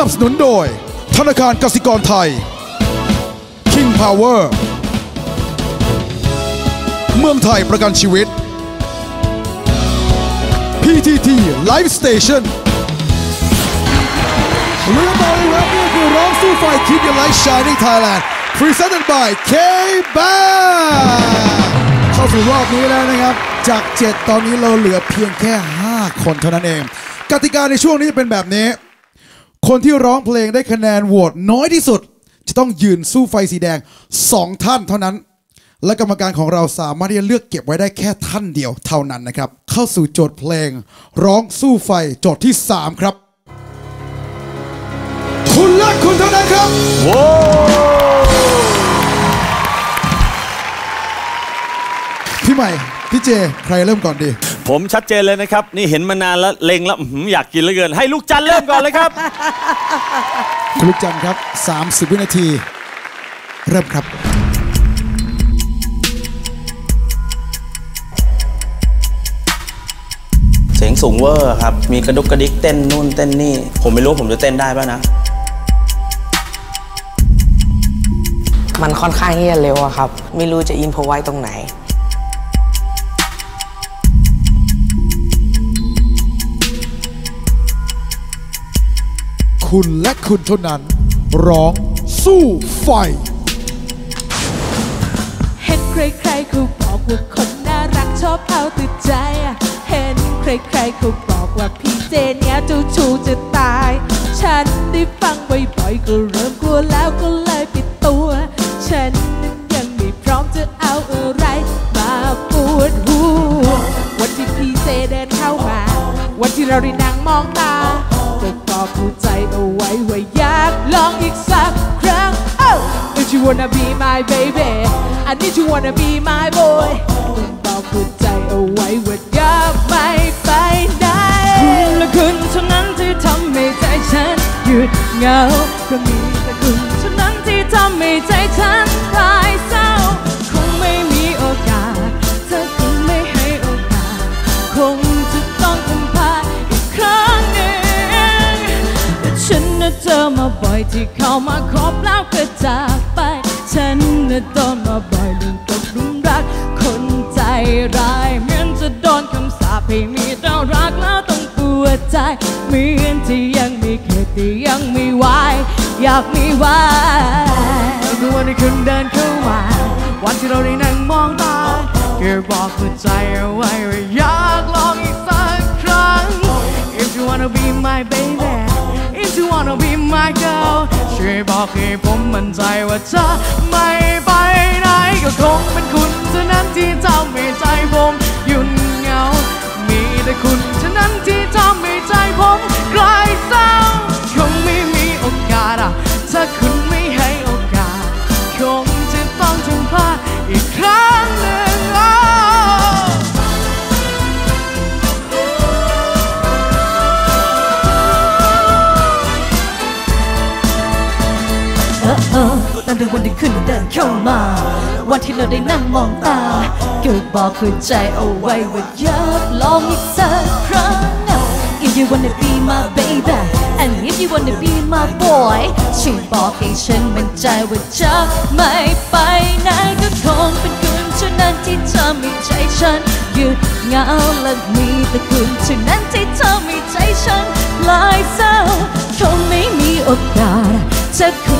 นับสนุนโดย ธนาคารกสิกรไทย King Power เมืองไทยประกันชีวิต PTT Live Station เรื่องต่อไปครับนี่คือร้องสู้ไฟ Keep Your Light Shining Thailand Presented by K Band เข้าสู่รอบนี้แล้วนะครับ จาก 7 ตอนนี้เราเหลือเพียงแค่ 5 คนเท่านั้นเอง กติกาในช่วงนี้จะเป็นแบบนี้ คนที่ร้องเพลงได้คะแนนโหวตน้อยที่สุด จะต้องยืนสู้ไฟสีแดง2ท่านเท่านั้น และกรรมการของเราสามารถที่จะเลือกเก็บไว้ได้แค่ท่านเดียวเท่านั้นนะครับ เข้าสู่โจทย์เพลง ร้องสู้ไฟโจทย์ที่ 3 ครับ คุณและคุณเท่านั้นครับพี่ใหม่ พี่เจ ใครเริ่มก่อนดี ผมชัดเจนเลยนะครับ นี่เห็นมานานแล้วเล็งแล้วอื้อหืออยากกินเหลือเกิน ให้ลูกจันทร์เริ่มก่อนเลยครับ คุณลูกจันทร์ครับ 30 วินาที เริ่มครับ เสียงสูงเวอร์ครับ มีกระดุกกระดิกเต้นนู่นเต้นนี่ ผมไม่รู้ผมจะเต้นได้ป่ะนะ มันค่อนข้างที่จะเร็วอะครับ ไม่รู้จะอินพอไว้ตรงไหน คุณและคุณเท่านั้น ร้องสู้ไฟ เห็นใครๆเขาบอกว่าคนน่ารักชอบเอาแต่ใจ เห็นใครๆเขาบอกว่าพี่เจเนี่ยเจ้าชูจะตาย ฉันได้ฟังบ่อยๆก็เริ่มกลัวแล้วก็เลยปิดตัว ฉันนั้นยังไม่พร้อมจะเอาอะไร มาปวดหัววันที่พี่เจเดินเข้ามา วันที่เราได้นั่งมองตา บอกผู้ใจเอาไว้ว่าอยากลองอีกสักครั้ง oh! If you wanna be my baby I need you wanna be my boy บอกผู้ใจเอาไว้ว่าอยากไม่ไปไหนคุณและคุณเท่านั้นที่ทำให้ใจฉันหยุดเหงาก็มีแต่คุณเท่านั้นที่ทำให้ใจฉัน มาบ่อยที่เข้ามาคบแล้วก็จากไป ฉันน่ะโดนมาบ่อยเรื่องตกลุมรัก คนใจร้ายเหมือนจะโดนคำสาปให้มีแต่รักแล้วต้องปวดใจเหมือนที่ยังมีเขตที่ยังไม่ไหวอยากมีไหวคือวันที่คุณเดินเข้ามา วันที่เราได้นั่งมองตาแค่บอกหัวใจเอาไว้ว่าอยากลองอีกสัก ยบอกให้ผมมั่นใจว่าจะไม่ไปไหนก็คงเป็นคุณเท่านั้นที่ทำให้ใจผม เข้ามา วันที่เราได้นั่งมองตา เกิดบอกหัวใจเอาไว้ว่าอยากลองอีกสักครั้ง If you wanna be my baby and if you wanna be my boy ช่วยบอกให้ฉันมั่นใจว่าจะไม่ไปไหนก็คงเป็นคุณเท่านั้นที่ทำให้ใจฉันหยุดเหงาและมีแต่คุณเท่านั้นที่ทำให้ใจฉันลายเศร้าคงไม่มีโอกาสถ้าคุ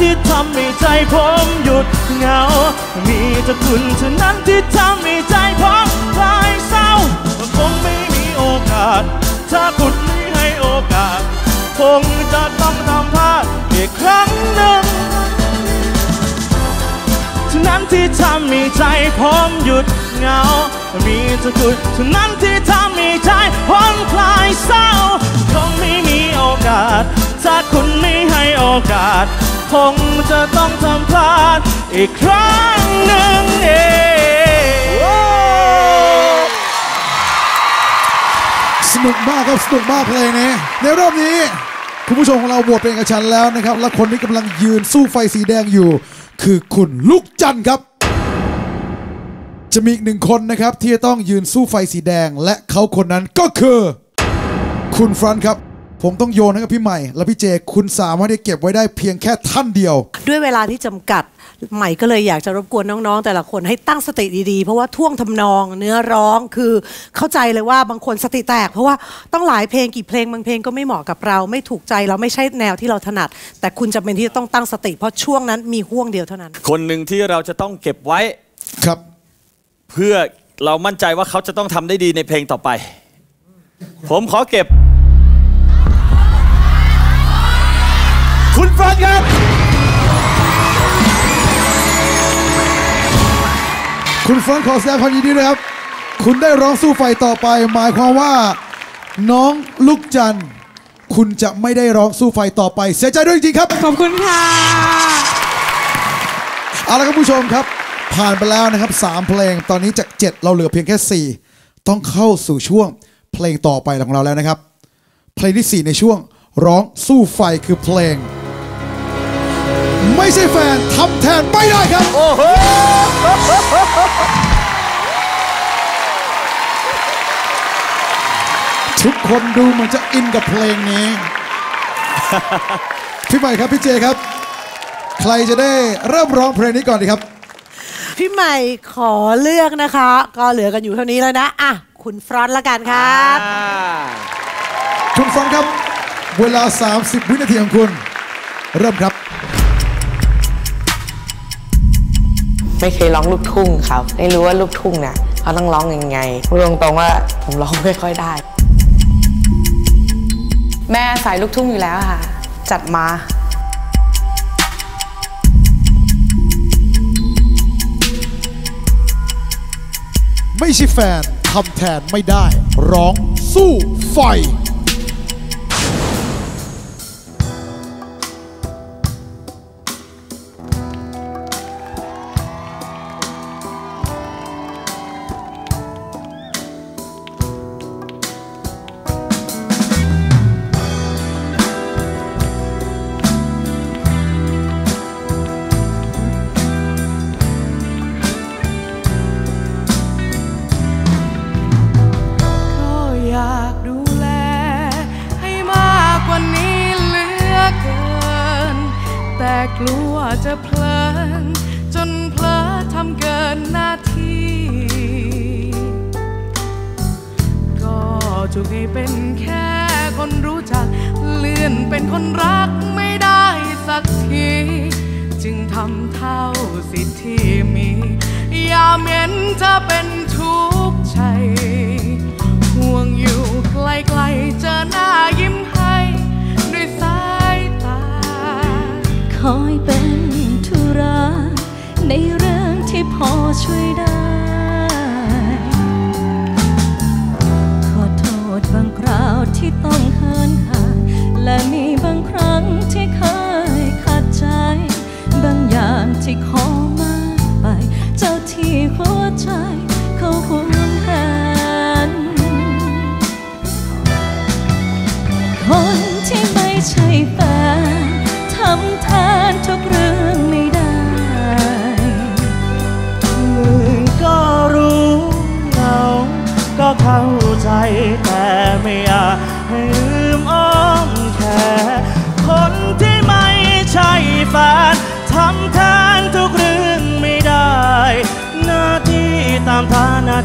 ที่ทำให้ใจผมหยุดเหงา มีแต่คุณเท่านั้นที่ทำให้ใจผมคลายเศร้าคงไม่มีโอกาส ถ้าคุณไม่ให้โอกาส คงจะต้องทำพลาดอีกครั้งหนึ่งเท่านั้นที่ทำให้ใจผมหยุดเหงา มีแต่คุณเท่านั้นที่ทำให้ใจผมคลายเศร้า คงไม่มีโอกาส คงจะต้องทำพลาดอีกครั้งหนึ่งเองสนุกมากครับสนุกมากเพลงนี้ในรอบนี้คุณผู้ชมของเราโหวตเป็นเอกฉันแล้วนะครับ และคนที่กำลังยืนสู้ไฟสีแดงอยู่ คือคุณลูกจันครับ จะมีอีกหนึ่งคนนะครับที่จะต้องยืนสู้ไฟสีแดง และเขาคนนั้นก็คือ คุณฟรอนครับ ผมต้องโยนให้กับพี่ใหม่ และพี่เจคุณสามารถที่เก็บไว้ได้เพียงแค่ท่านเดียว ด้วยเวลาที่จำกัด ใหม่ก็เลยอยากจะรบกวนน้องๆ แต่ละคนให้ตั้งสติดีๆ เพราะว่าท่วงทำนองเนื้อร้องคือเข้าใจเลยว่าบางคนสติแตก เพราะว่าต้องหลายเพลงกี่เพลงบางเพลงก็ไม่เหมาะกับเรา ไม่ถูกใจเราไม่ใช่แนวที่เราถนัด แต่คุณจำเป็นที่จะต้องตั้งสติ เพราะช่วงนั้นมีห่วงเดียวเท่านั้น คนหนึ่งที่เราจะต้องเก็บไว้ครับ เพื่อเรามั่นใจว่าเขาจะต้องทำได้ดีในเพลงต่อไป ผมขอเก็บ นต์ครับ คุณฟรอนต์ขอแสดงความยินดีด้วยครับ คุณได้ร้องสู้ไฟต่อไป หมายความว่า น้องลูกจันทร์คุณจะไม่ได้ร้องสู้ไฟต่อไป เสียใจด้วยจริงๆครับ ขอบคุณค่ะเอาละครับผู้ชมครับ ผ่านไปแล้วนะครับ 3 เพลงตอนนี้จาก 7 เราเหลือเพียงแค่ 4 ต้องเข้าสู่ช่วงเพลงต่อไปของเราแล้วนะครับ เพลงที่ 4 ในช่วงร้องสู้ไฟคือเพลง ไม่ใช่แฟนทำแทนไม่ได้ครับ โอ้โหทุกคนดูเหมือนจะอินกับเพลงนี้ พี่ใหม่ครับพี่เจครับ ใครจะได้เริ่มร้องเพลงนี้ก่อนดีครับ พี่ใหม่ขอเลือกนะคะ ก็เหลือกันอยู่เท่านี้แล้วนะอะคุณฟรอนต์ละกันครับคุณฟังครับ เวลา 30 วินาทีของคุณ เริ่มครับ ไม่เคยร้องลูกทุ่งครับ ไม่รู้ว่าลูกทุ่งเนี่ยเขาต้องร้องยังไงพูดตรงๆว่าผมร้องไม่ค่อยได้ แม่สายลูกทุ่งอยู่แล้วค่ะ จัดมาไม่ใช่แฟนทำแทนไม่ได้ ร้องสู้ไฟ กลัวจะเพลิน จนเพลอทำเกินหน้าที่ ก็จุกให้เป็นแค่คนรู้จัก เลื่อนเป็นคนรักไม่ได้สักที จึงทำเท่าสิทธิ์ที่มี อย่าเหม็นเธอเป็นทุกข์ใจ ห่วงอยู่ไกลๆเจอหน้ายิ้ม อยเป็นธุระในเรื่องที่พอช่วยได้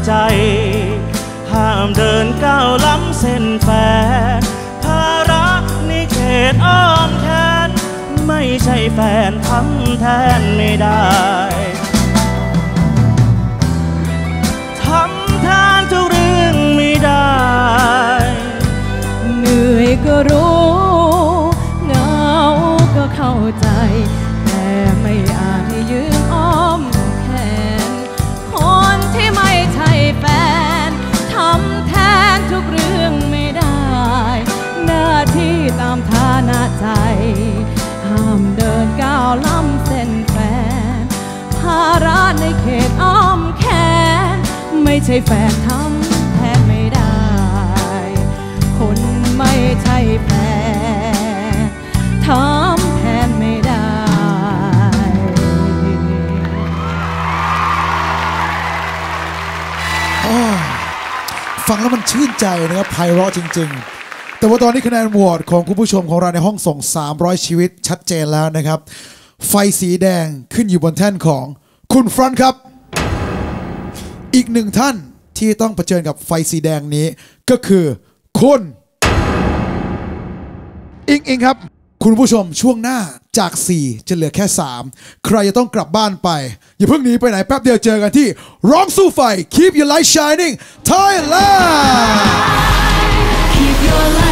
ใจ ห้ามเดินก้าวล้ำเส้นแฟนภาระในเขตอ้อมแขนไม่ใช่แฟนทำแทนไม่ได้ ไม่ใช่แฟนทำแทนไม่ได้ คนไม่ใช่แฟนทำแทนไม่ได้ ฟังแล้วมันชื่นใจนะครับไพเราะจริง ๆแต่ว่าตอนนี้คะแนนโหวตของคุณผู้ชมของเราในห้องส่ง 300 ชีวิตชัดเจนแล้วนะครับ ไฟสีแดงขึ้นอยู่บนแท่นของคุณฟรอนต์ครับ อีกหนึ่งท่านที่ต้องเผชิญกับไฟสีแดงนี้ ก็คือคุณอิงอิงครับ คุณผู้ชมช่วงหน้าจาก 4 จะเหลือแค่ 3 ใครจะต้องกลับบ้านไป อย่าเพิ่งหนีไปไหนแป๊บเดียวเจอกันที่ ร้องสู้ไฟ Keep Your Light Shining Thailand Keep your light